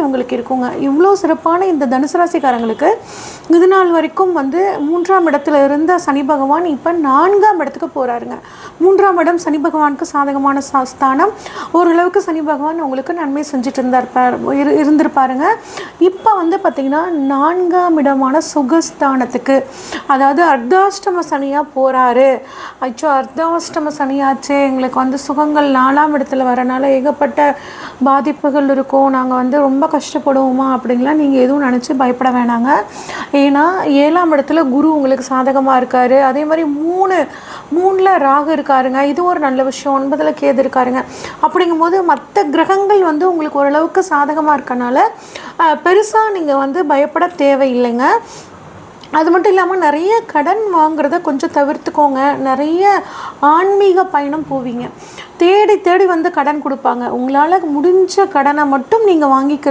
இவங்களுக்கு இருக்குங்க. இவ்வளோ சிறப்பான இந்த தனுசு ராசிக்காரங்களுக்கு இது நாள் வரைக்கும் வந்து மூன்றாம் இடத்துல இருந்த சனி பகவான் இப்போ நான்காம் இடத்துக்கு போகிறாருங்க மூன்றாம் இடம் சனி பகவானுக்கு சாதகமான சா- ஸ்தானம். ஓரளவுக்கு சனி பகவான் உங்களுக்கு நன்மை செஞ்சுட்டு இருந்தார் இரு இருந்திருப்பாருங்க. இப்போ வந்து பார்த்திங்கன்னா நான்காம் இடமான சுகஸ்தானத்துக்கு அதாவது அர்த்தாஷ்டம சனியாக போகிறாரு அச்சோ அர்த்தாஷ்டம சனியாச்சே. எங்களுக்கு வந்து சுகங்கள் நாலாம் இடத்துல வரனால ஏகப்பட்ட பாதிப்புகள் இருக்கும் நாங்கள் வந்து ரொம்ப கஷ்டப்படுவோமா அப்படின்லாம் நீங்கள் எதுவும் நினச்சி பயப்பட வேணாங்க. ஏன்னா ஏழாம் இடத்துல குரு உங்களுக்கு சாதகமாக இருக்கார். அதே மாதிரி மூணு மூணில் ராகு இருக்காருங்க. இது ஒரு நல்ல விஷயம். ஒன்பதில் கேது இருக்காருங்க. அப்படிங்கும்போது மற்ற கிரகங்கள் வந்து உங்களுக்கு ஓரளவுக்கு சாதகமாக இருக்கனால பெருசாக நீங்கள் வந்து பயப்பட தேவையில்லைங்க. அது மட்டும் இல்லாமல் நிறைய கடன் வாங்குறத கொஞ்சம் தவிர்த்துக்கோங்க. நிறைய ஆன்மீக பயணம் போவீங்க. தேடி தேடி வந்து கடன் கொடுப்பாங்க. உங்களால் முடிஞ்ச கடனை மட்டும் நீங்கள் வாங்கிக்க